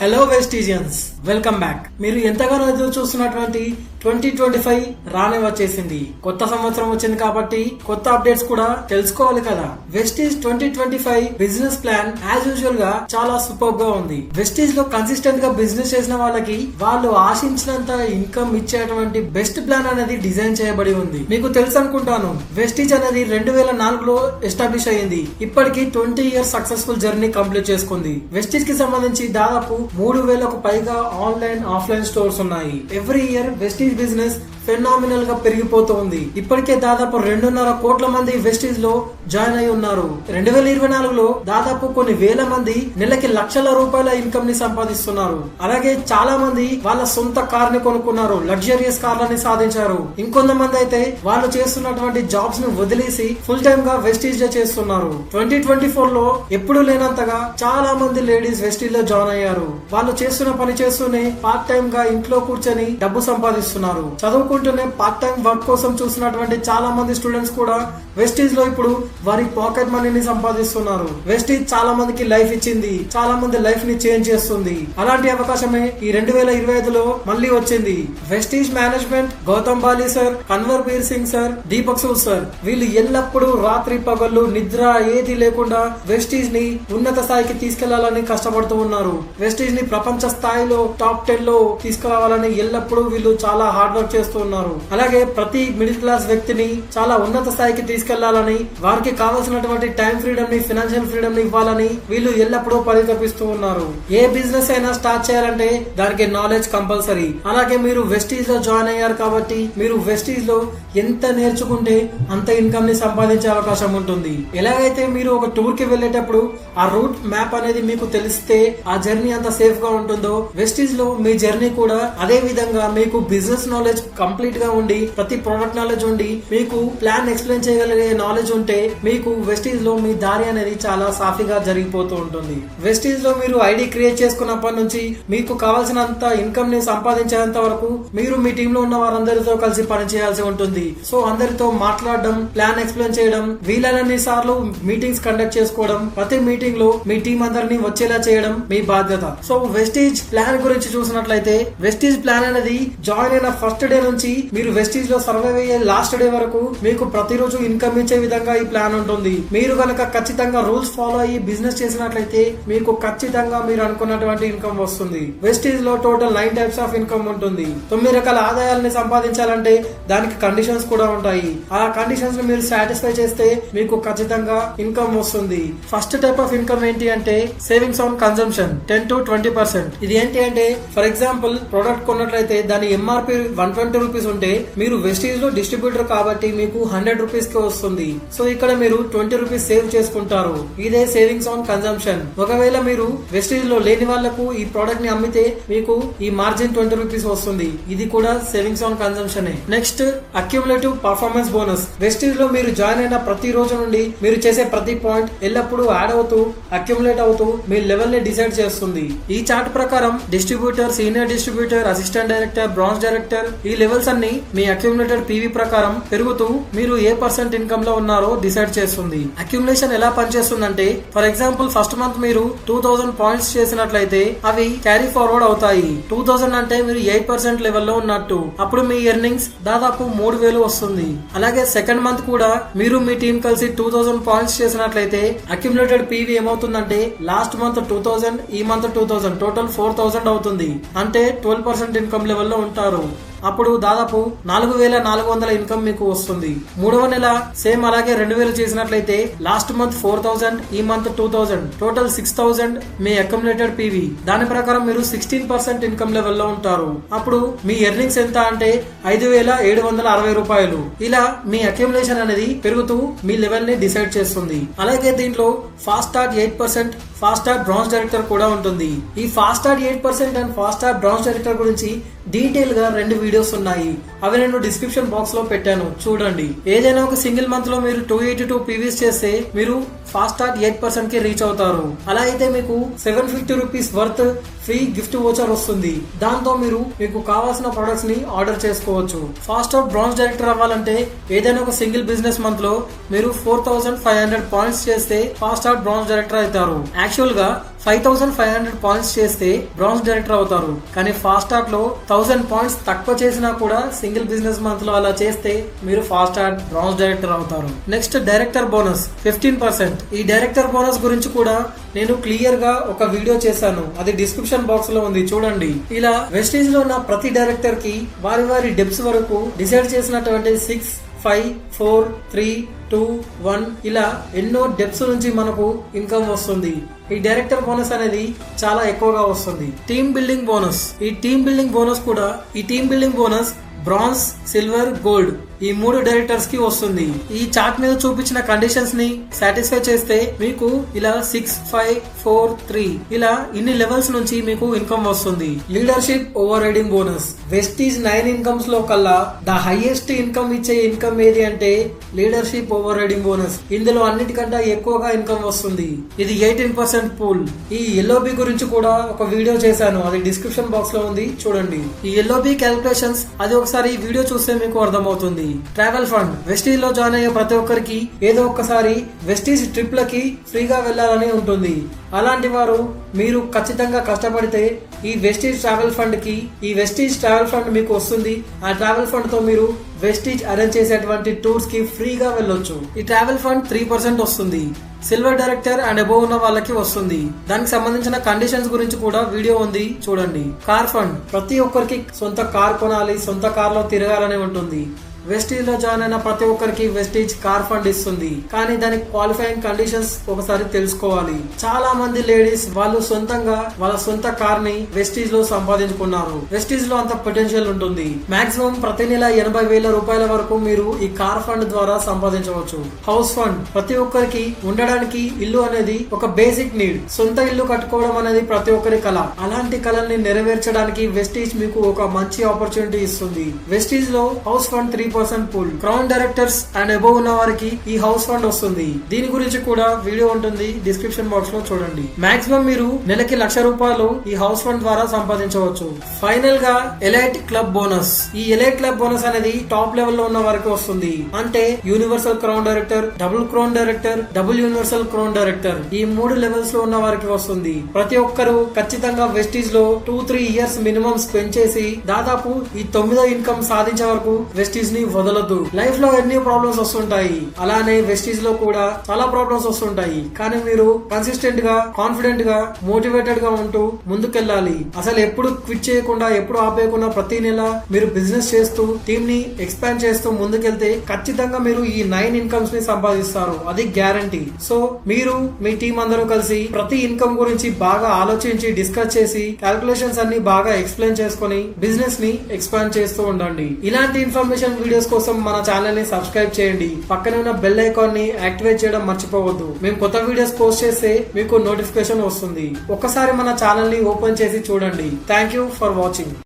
Hello వెస్టీజియన్స్ welcome back మీరు ఎంతగానో ఎదురు చూస్తున్నటువంటి ట్వంటీ ట్వంటీ ఫైవ్ రానే వచ్చేసింది. కొత్త సంవత్సరం వచ్చింది కాబట్టి కొత్త అప్డేట్స్ కూడా తెలుసుకోవాలి కదా. Vestige twenty twenty five business plan as యూజువల్గా చాలా సూపర్గా ఉంది. వెస్టీజ్లో కన్సిస్టెంట్గా బిజినెస్ చేసిన వాళ్ళకి వాళ్ళు ఆశించినంత ఇన్కమ్ ఇచ్చేటువంటి బెస్ట్ ప్లాన్ అనేది డిజైన్ చేయబడి ఉంది. మీకు తెలుసు అనుకుంటాను వెస్టీజ్ అనేది రెండు వేల నాలుగులో ఎస్టాబ్లిష్ అయ్యింది. ఇప్పటికి twenty years successful journey complete చేసుకుంది. వెస్టీజ్కి సంబంధించి దాదాపు మూడు వేలకు పైగా ఆన్లైన్ ఆఫ్లైన్ స్టోర్స్ ఉన్నాయి. ఎవ్రీ ఇయర్ వెస్టీజ్ బిజినెస్ ఫెనామినల్గా పెరిగిపోతూ ఉంది ఇప్పటికే దాదాపు రెండున్నర కోట్ల మంది వెస్టీజ్లో జాయిన్ అయి ఉన్నారు. రెండు వేల ఇరవై నాలుగులో దాదాపు కొన్ని వేల మంది నెలకి లక్షల రూపాయల ఇన్కమ్ని సంపాదిస్తున్నారు. అలాగే చాలా మంది వాళ్ళ సొంత కార్ని కొనుక్కున్నారు లగ్జరియస్ కార్లని సాధించారు. ఇంకొంతమంది అయితే వాళ్ళు చేస్తున్నటువంటి జాబ్స్ని వదిలేసి ఫుల్ టైమ్గా వెస్టీజ్లో చేస్తున్నారు. ట్వంటీ ట్వంటీ ఫోర్లో ఎప్పుడు లేనంతగా చాలా మంది లేడీస్ వెస్టీజ్లో జాయిన్ అయ్యారు. వాళ్ళు చేస్తున్న పని చేస్తూనే పార్ట్ టైం గా ఇంట్లో కూర్చొని డబ్బు సంపాదిస్తున్నారు. చదువుకు చదువుకుంటూనే పార్ట్ టైం వర్క్ కోసం చూసినటువంటి చాలా మంది స్టూడెంట్స్ కూడా వెస్టీజ్లో ఇప్పుడు వారి పాకెట్ మనీని సంపాదిస్తున్నారు. వెస్టీజ్ చాలా మందికి లైఫ్ ఇచ్చింది. చాలా మంది లైఫ్ని చేంజ్ చేస్తుంది. అలాంటి అవకాశమే ఈ రెండు వేల ఇరవై ఐదులో మళ్ళీ వచ్చింది. Vestige management Gautam Bali sir Kanwar Bir Singh sir Deepak Sur sir వీళ్ళు ఎల్లప్పుడూ రాత్రి పగళ్ళు నిద్ర ఏది లేకుండా వెస్టీజ్ని ఉన్నత స్థాయికి తీసుకెళ్ళాలని కష్టపడుతూ ఉన్నారు. వెస్టీజ్ని ప్రపంచ స్థాయిలో టాప్ టెన్లో తీసుకురావాలని ఎల్లప్పుడూ వీళ్ళు చాలా హార్డ్ వర్క్ చేస్తున్నారు చేస్తున్నారు అలాగే ప్రతి మిడిల్ క్లాస్ వ్యక్తిని చాలా ఉన్నత స్థాయికి తీసుకెళ్ళాలని వారికి కావాల్సినటువంటి టైం ఫ్రీడమ్ని ఫినాన్షియల్ ఫ్రీడమ్ని ఇవ్వాలని వీళ్ళు ఎల్లప్పుడూ పరితపిస్తూ ఉన్నారు. ఏ బిజినెస్ అయినా స్టార్ట్ చేయాలంటే దానికి నాలెడ్జ్ కంపల్సరీ. అలాగే మీరు వెస్టీజ్లో జాయిన్ అయ్యారు కాబట్టి మీరు వెస్టీజ్లో ఎంత నేర్చుకుంటే అంత ఇన్కమ్ని సంపాదించే అవకాశం ఉంటుంది. ఎలాగైతే మీరు ఒక టూర్కి వెళ్ళేటప్పుడు ఆ రూట్ మ్యాప్ అనేది మీకు తెలిస్తే ఆ జర్నీ అంత సేఫ్గా ఉంటుందో వెస్టీజ్లో మీ జర్నీ కూడా అదే విధంగా మీకు బిజినెస్ నాలెడ్జ్ కంప్లీట్గా ఉండి ప్రతి ప్రోడక్ట్ నాలెడ్జ్ ఉండి మీకు ప్లాన్ ఎక్స్ప్లెయిన్ చేయగలిగే నాలెడ్జ్ ఉంటే మీకు వెస్టీజ్లో మీ దారి అనేది చాలా సాఫీగా జరిగిపోతూ ఉంటుంది. వెస్టీజ్లో మీరు ఐడి క్రియేట్ చేసుకున్నప్పటి నుంచి మీకు కావాల్సినంత ఇన్కమ్ని సంపాదించేంత వరకు మీరు మీ టీమ్లో ఉన్న వారందరితో కలిసి పని చేయాల్సి ఉంటుంది. సో అందరితో మాట్లాడడం ప్లాన్ ఎక్స్ప్లెయిన్ చేయడం వీలైనన్ని సార్లు మీటింగ్స్ కండక్ట్ చేసుకోవడం ప్రతి మీటింగ్లో మీ టీం అందరినీ వచ్చేలా చేయడం మీ బాధ్యత. సో వెస్టీజ్ ప్లాన్ గురించి చూసినట్లయితే వెస్టీజ్ ప్లాన్ అనేది జాయిన్ అయిన ఫస్ట్ డే నుంచి మీరు వెస్టీజ్లో సర్వైవ్ అయ్యే లాస్ట్ డే వరకు మీకు ప్రతిరోజు ఇన్కమ్ ఇచ్చే విధంగా ఈ ప్లాన్ ఉంటుంది. మీరు కనుక ఖచ్చితంగా రూల్స్ ఫాలో అయ్యి బిజినెస్ చేసినట్లయితే మీకు ఖచ్చితంగా మీరు అనుకున్నటువంటి ఇన్కమ్ వస్తుంది. వెస్టీజ్లో total nine types of income ఉంటుంది. తొమ్మిది రకాల ఆదాయాలని సంపాదించాలంటే దానికి కండిషన్స్ కూడా ఉంటాయి. ఆ కండిషన్స్ మీరు సాటిస్ఫై చేస్తే మీకు ఖచ్చితంగా ఇన్కమ్ వస్తుంది. ఫస్ట్ టైప్ ఆఫ్ ఇన్కమ్ ఏంటి అంటే savings on consumption ten to twenty percent ఇది ఏంటి అంటే ఫర్ ఎగ్జాంపుల్ ప్రొడక్ట్ కొన్నట్లయితే దాని ఎంఆర్పి వన్ ట్వంటీ రూపీస్ ఉంటే మీరు వెస్టీజ్లో డిస్ట్రిబ్యూటర్ కాబట్టి మీకు హండ్రెడ్ రూపీస్కి వస్తుంది. సో ఇక్కడ మీరు ట్వంటీ రూపీస్ సేవ్ చేసుకుంటారు. ఇదే సేవింగ్స్ ఆన్ కన్సంప్షన్ ఒకవేళ మీరు వెస్టీజ్లో లేని వాళ్ళకు ఈ ప్రోడక్ట్ని అమ్మితే మీకు ఈ మార్జిన్ ట్వంటీ రూపీస్ వస్తుంది. ఇది కూడా savings on consumption next accumulative performance bonus వెస్టీజ్లో మీరు జాయిన్ అయిన ప్రతి రోజు నుండి మీరు చేసే ప్రతి పాయింట్ ఎల్లప్పుడూ యాడ్ అవుతూ అక్యుములేట్ అవుతూ మీ లెవెల్ని డిసైడ్ చేస్తుంది. ఈ చార్ట్ ప్రకారం distributor senior distributor assistant director branch director ఈ లెవెల్ లెవెల్స్ అన్ని మీ అక్యుములేటెడ్ పీవీ ప్రకారం పెరుగుతూ మీరు ఏ పర్సెంట్ ఇన్కమ్లో ఉన్నారో డిసైడ్ చేస్తుంది. అక్యుములేషన్ ఎలా పనిచేస్తుందంటే ఫర్ ఎగ్జాంపుల్ ఫస్ట్ మంత్ మీరు టూ థౌసండ్ పాయింట్స్ చేసినట్లయితే అవి క్యారీ ఫార్వర్డ్ అవుతాయి. టూ థౌసండ్ అంటే మీరు ఎయిట్ పర్సెంట్ లెవెల్లో ఉన్నట్టు. అప్పుడు మీ ఎర్నింగ్స్ దాదాపు మూడు వేలు వస్తుంది. అలాగే సెకండ్ మంత్ కూడా మీరు మీ టీం కలిసి టూ థౌసండ్ పాయింట్స్ చేసినట్లయితే అక్యుములేటెడ్ పీవీ ఏమవుతుందంటే లాస్ట్ మంత్ టూ థౌసండ్ ఈ month two thousand total four thousand అవుతుంది. అంటే ట్వెల్వ్ పర్సెంట్ ఇన్కమ్ లెవెల్లో ఉంటారు. అప్పుడు దాదాపు నాలుగు వేల నాలుగు వందల ఇన్కమ్ మీకు వస్తుంది. మూడవ నెల సేమ్ అలాగే రెండు వేలు చేసినట్లయితే లాస్ట్ మంత్ ఫోర్ థౌసండ్ ఈ month two thousand total six thousand మీ అకమిలేటెడ్ పీవీ దాని ప్రకారం మీరు సిక్స్టీన్ పర్సెంట్ ఇన్కమ్ లెవెల్లో ఉంటారు. అప్పుడు మీ ఎర్నింగ్స్ ఎంత అంటే ఐదు వేల ఏడు వందల అరవై రూపాయలు. ఇలా మీ అక్యుములేషన్ అనేది పెరుగుతూ మీ లెవెల్ని డిసైడ్ చేస్తుంది. అలాగే దీంట్లో fast start eight percent fast start branch director కూడా ఉంటుంది. ఈ fast start eight percent and fast start branch director గురించి డీటెయిల్గా రెండు వీడియోస్ ఉన్నాయి. అవి నేను డిస్క్రిప్షన్ బాక్స్లో పెట్టాను. చూడండి. ఏదైనా ఒక సింగిల్ మంత్లో మీరు టూ ఎయిటీ టూ పీవీస్ చేస్తే మీరు ఫాస్ట్ స్టార్ట్ ఎయిట్ పర్సెంట్కి రీచ్ అవుతారు. అలా అయితే మీకు seven fifty rupees worth free gift voucher వస్తుంది. దాంతో మీరు మీకు కావాల్సిన ప్రొడక్ట్స్ని ఆర్డర్ చేసుకోవచ్చు. ఫాస్ట్ అవుట్ బ్రాంచ్ డైరెక్టర్ అవ్వాలంటే ఏదైనా ఒక సింగిల్ బిజినెస్ మంత్లో మీరు four thousand five hundred points చేస్తే ఫాస్ట్ అవుట్ బ్రాంచ్ డైరెక్టర్ అవుతారు. యాక్చువల్గా five thousand five hundred points చేస్తే బ్రాంజ్ డైరెక్టర్ అవుతారు. కానీ ఫాస్ట్ టాక్లో థౌసండ్ పాయింట్స్ తక్కువ చేసినా కూడా సింగిల్ బిజినెస్ మంత్లో అలా చేస్తే మీరు ఫాస్ట్ టాక్ బ్రాంజ్ డైరెక్టర్ అవుతారు. Next director bonus fifteen percent. ఈ డైరెక్టర్ బోనస్ గురించి కూడా నేను క్లియర్గా ఒక వీడియో చేశాను. అది డిస్క్రిప్షన్ బాక్స్లో ఉంది. చూడండి. ఇలా వెస్టీజ్లో ఉన్న ప్రతి డైరెక్టర్కి వారి వారి డెప్స్ వరకు డిసైడ్ చేసినటువంటి six five four three two one ఇలా ఎన్నో డెప్స్ నుంచి మనకు ఇన్కమ్ వస్తుంది. ఈ డైరెక్టర్ బోనస్ అనేది చాలా ఎక్కువగా వస్తుంది. టీమ్ బిల్డింగ్ బోనస్ ఈ టీమ్ బిల్డింగ్ బోనస్ కూడా ఈ team building bonus bronze silver gold ఈ మూడు డైరెక్టర్స్కి వస్తుంది. ఈ చార్ట్ మీద చూపించిన కండిషన్స్ని సాటిస్ఫై చేస్తే మీకు ఇలా సిక్స్ ఫైవ్ ఫోర్ త్రీ ఇలా ఇన్ని లెవెల్స్ నుంచి మీకు ఇన్కమ్ వస్తుంది. Leadership over riding bonus Vestige nine ఇన్కమ్స్లో కల్లా ద హైయెస్ట్ ఇన్కమ్ ఇచ్చే ఇన్కమ్ ఏది అంటే లీడర్షిప్ ఓవర్ రైడింగ్ బోనస్ ఇందులో అన్నిటికంటే ఎక్కువగా ఇన్కమ్ వస్తుంది. ఇది ఎయిటీన్ పర్సెంట్ పూల్ ఈ ఎల్ఓబి గురించి కూడా ఒక వీడియో చేశాను. అది డిస్క్రిప్షన్ బాక్స్లో ఉంది. చూడండి. ఈ ఎల్ఓబి క్యాలిక్యులేషన్స్ అది ఒకసారి ఈ వీడియో చూస్తే మీకు అర్థమవుతుంది. Travel fund. వెస్టీజ్లో జాయిన్ అయ్యే ప్రతి ఒక్కరికి ఏదో ఒక్కసారి వెస్టీజ్ ట్రిప్ లకి ఫ్రీగా వెళ్ళాలని ఉంటుంది. అలాంటి వారు మీరు ఖచ్చితంగా కష్టపడితే ఈ వెస్టీజ్ ట్రావెల్ ఫండ్కి ఈ వెస్టీజ్ ట్రావెల్ ఫండ్ మీకు వస్తుంది. ఆ ట్రావెల్ ఫండ్తో మీరు వెస్టీజ్ అరేంజ్ చేసేటువంటి టూర్స్కి ఫ్రీగా వెళ్ళొచ్చు. ఈ ట్రావెల్ ఫండ్ త్రీ పర్సెంట్ వస్తుంది. సిల్వర్ డైరెక్టర్ అండ్ అబోవ్ ఉన్న వాళ్ళకి వస్తుంది. దానికి సంబంధించిన కండిషన్స్ గురించి కూడా వీడియో ఉంది. చూడండి. కార్ ఫండ్ ప్రతి ఒక్కరికి సొంత కార్ కొనాలి సొంత కార్లో తిరగాలని ఉంటుంది. వెస్టీజ్లో జాయిన్ అయిన ప్రతి ఒక్కరికి వెస్టీజ్ కార్ ఫండ్ ఇస్తుంది. కానీ దానికి క్వాలిఫైయింగ్ కండిషన్స్ ఒకసారి తెలుసుకోవాలి. చాలా మంది లేడీస్ వాళ్ళు సొంతంగా వాళ్ళ సొంత కార్ని వెస్టీజ్లో సంపాదించుకున్నారు. వెస్టీజ్లో అంత పొటెన్షియల్ ఉంటుంది. మాక్సిమం ప్రతి నెల ఎనభై వేల రూపాయల వరకు మీరు ఈ కార్ ఫండ్ ద్వారా సంపాదించవచ్చు. హౌస్ ఫండ్ ప్రతి ఒక్కరికి ఉండడానికి ఇల్లు అనేది ఒక బేసిక్ నీడ్ సొంత ఇల్లు కట్టుకోవడం అనేది ప్రతి ఒక్కరి కళ. అలాంటి కళల్ని నెరవేర్చడానికి వెస్టీజ్ మీకు ఒక మంచి ఆపర్చునిటీ ఇస్తుంది. వెస్టీజ్లో house fund three percent pool. Crown directors and above ఉన్న వారికి ఈ హౌస్ ఫండ్ వస్తుంది. దీని గురించి కూడా వీడియో ఉంటుంది. డిస్క్రిప్షన్ బాక్స్లో చూడండి. మాక్సిమం మీరు నెలకి లక్ష రూపాయలు ఈ హౌస్ ఫండ్ ద్వారా సంపాదించవచ్చు. ఫైనల్గా ఎలైట్ క్లబ్ బోనస్ ఈ ఎలైట్ క్లబ్ బోనస్ అనేది టాప్ లెవెల్లో ఉన్న వారికి వస్తుంది. అంటే universal crown director double crown director double universal crown director ఈ మూడు లెవెల్స్లో ఉన్న వారికి వస్తుంది. ప్రతి ఒక్కరు ఖచ్చితంగా వెస్టీజ్లో two three years minimum spend చేసి దాదాపు ఈ తొమ్మిదో ఇన్కమ్ సాధించే వరకు వెస్టీజ్ని వదలదు. లైఫ్లో ఎన్ని ప్రాబ్లమ్స్ వస్తుంటాయి. అలానే వెస్టీజ్లో కూడా చాలా ప్రాబ్లమ్స్ వస్తుంటాయి. కానీ మీరు కన్సిస్టెంట్గా కాన్ఫిడెంట్గా మోటివేటెడ్గా ఉంటూ ముందుకెళ్ళాలి. అసలు ఎప్పుడు క్విట్ చేయకుండా ఎప్పుడు ఆపేయకుండా ప్రతి నెల మీరు బిజినెస్ చేస్తూ టీమ్ని ఎక్స్పాండ్ చేస్తూ ముందుకెళ్తే ఖచ్చితంగా మీరు ఈ నైన్ ఇన్కమ్స్ని సంపాదిస్తారు. అది గ్యారంటీ సో మీరు మీ టీం అందరూ కలిసి ప్రతి ఇన్కమ్ గురించి బాగా ఆలోచించి డిస్కస్ చేసి క్యాల్కులేషన్స్ అన్ని బాగా ఎక్స్ప్లెయిన్ చేసుకొని బిజినెస్ని ఎక్స్పాండ్ చేస్తూ ఉండండి. ఇలాంటి ఇన్ఫర్మేషన్ వీడియోస్ కోసం మన ఛానల్ని సబ్స్క్రైబ్ చేయండి. పక్కనే ఉన్న బెల్ ఐకాన్ని యాక్టివేట్ చేయడం మర్చిపోవద్దు. మేము కొత్త వీడియోస్ పోస్ట్ చేస్తే మీకు నోటిఫికేషన్ వస్తుంది. ఒక్కసారి మన ఛానల్ని ఓపెన్ చేసి చూడండి. Thank you for watching